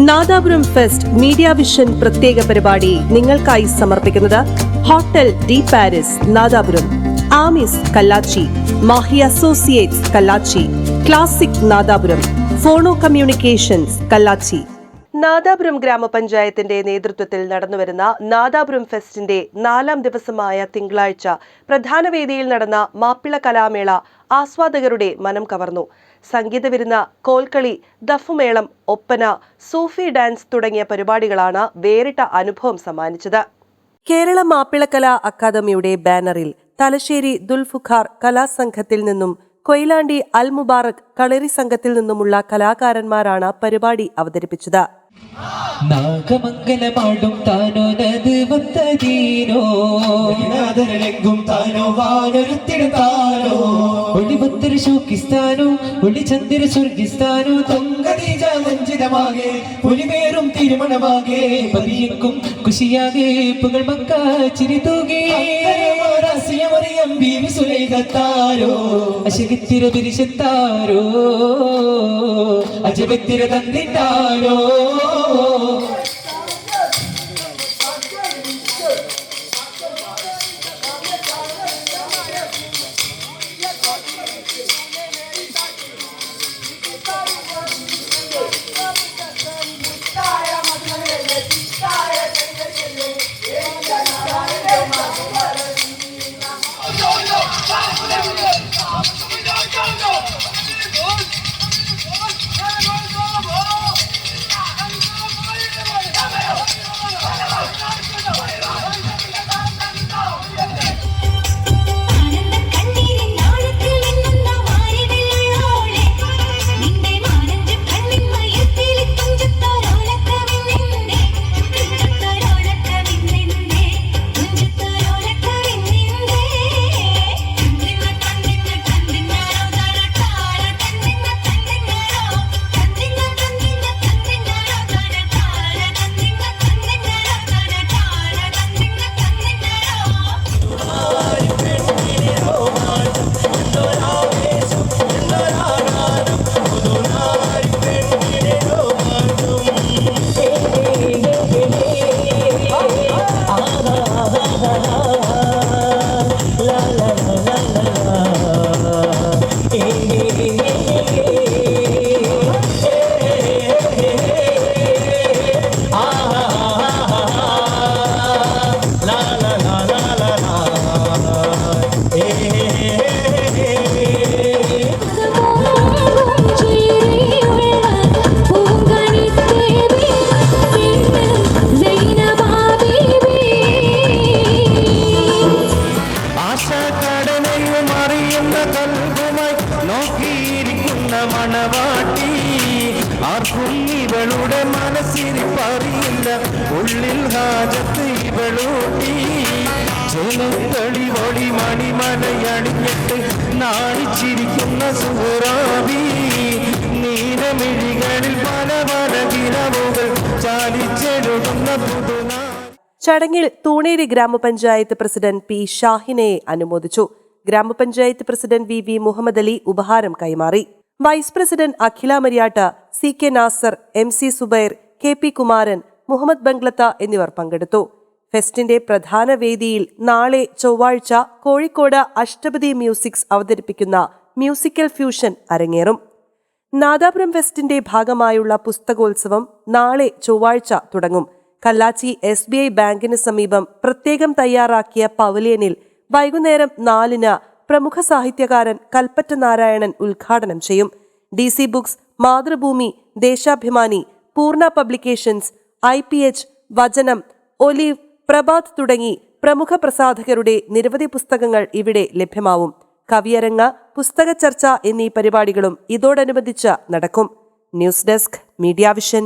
Nadapuram fest media vision പ്രത്യേക പരിപാടി നിങ്ങൾക്കായി സമർപ്പിക്കുന്നത് hotel de Paris Nadapuram. ആമിസ് Kallachi Mahe associates Kallachi classic Nadapuram. Phono communications Kallachi. Nadapuram ഗ്രാമപഞ്ചായത്തിന്റെ നേതൃത്വത്തിൽ നടന്നുവരുന്ന നാദാപുരം ഫെസ്റ്റിന്റെ നാലാം ദിവസമായ തിങ്കളാഴ്ച പ്രധാന വേദിയിൽ നടന്ന മാപ്പിള കലാമേള ആസ്വാദകരുടെ മനം കവർന്നു. സംഗീത വിരുന്ന കോൽക്കളി ദഫുമേളം ഒപ്പന സൂഫി ഡാൻസ് തുടങ്ങിയ പരിപാടികളാണ് വേറിട്ട അനുഭവം സമ്മാനിച്ചത്. കേരള മാപ്പിളക്കലാ അക്കാദമിയുടെ ബാനറിൽ തലശ്ശേരി ദുൽഫുഖാർ കലാസംഘത്തിൽ നിന്നും കൊയിലാണ്ടി അൽ മുബാറക് കളരി സംഘത്തിൽ നിന്നുമുള്ള കലാകാരന്മാരാണ് പരിപാടി അവതരിപ്പിച്ചത്. നാഗമംഗലമാടും താനോനത് വത്തതീനോ നാദരലെങ്കും താനോ വാനൊരുത്തിടുത്താനോ ഒളിവത്തര ശോക്കിസ്ഥാനോ ഒളിചന്ദ്ര സ്വർഗിസ്ഥാനോ. തൊങ്കതീജ വഞ്ചിതമാകെ പുലിമേറും തിരുമണമാകെ. പതിയക്കും കുശിയാകെ പുകൾ മക്ക ചിരി തൂകി. ബീവി സുലൈഖത്താരോ അശകത്തിര പിരിശത്താരോ അജബത്തിര തന്നിട്ടാരോ അറിയുന്ന കൽവുമായി നോക്കിയിരിക്കുന്ന മണവാട്ടി ആർക്കും ഇവളുടെ മനസ്സിരിപ്പറിയില്ല. ഉള്ളിൽ ഹാജത്ത് ഇവളൂട്ടി. ജലക്കളി ഒളി മണിമലയണിഞ്ഞിട്ട് നാണിച്ചിരിക്കുന്ന സുഹറാബി നീലമിഴികളിൽ പല പല കിരവുകൾ ചാലിച്ചെഴുതുന്ന പുതുനാ ചടങ്ങിൽ തൂണേരി ഗ്രാമപഞ്ചായത്ത് പ്രസിഡന്റ് പി ഷാഹിനെ അനുമോദിച്ചു. ഗ്രാമപഞ്ചായത്ത് president V V Muhammad Ali ഉപഹാരം കൈമാറി. Vice president Akhila Mariyatta C K Nasar M C Zubair K P Kumaran Muhammad Banglath എന്നിവർ പങ്കെടുത്തു. ഫെസ്റ്റിന്റെ പ്രധാന വേദിയിൽ നാളെ ചൊവ്വാഴ്ച കോഴിക്കോട് അഷ്ടപതി മ്യൂസിക്സ് അവതരിപ്പിക്കുന്ന മ്യൂസിക്കൽ ഫ്യൂഷൻ അരങ്ങേറും. നാദാപുരം ഫെസ്റ്റിന്റെ ഭാഗമായുള്ള പുസ്തകോത്സവം നാളെ ചൊവ്വാഴ്ച തുടങ്ങും. കല്ലാച്ചി എസ് ബാങ്കിന് സമീപം പ്രത്യേകം തയ്യാറാക്കിയ പവലിയനിൽ വൈകുന്നേരം നാലിന് പ്രമുഖ സാഹിത്യകാരൻ കൽപ്പറ്റ നാരായണൻ ഉദ്ഘാടനം ചെയ്യും. D C books Mathrubhumi Deshabhimani Poorna publications I P H Vachanam olive Prabhat തുടങ്ങി പ്രമുഖ പ്രസാധകരുടെ നിരവധി പുസ്തകങ്ങൾ ഇവിടെ ലഭ്യമാവും. കവിയരങ്ങ പുസ്തക ചർച്ച എന്നീ പരിപാടികളും ഇതോടനുബന്ധിച്ച് നടക്കും. News desk media vision.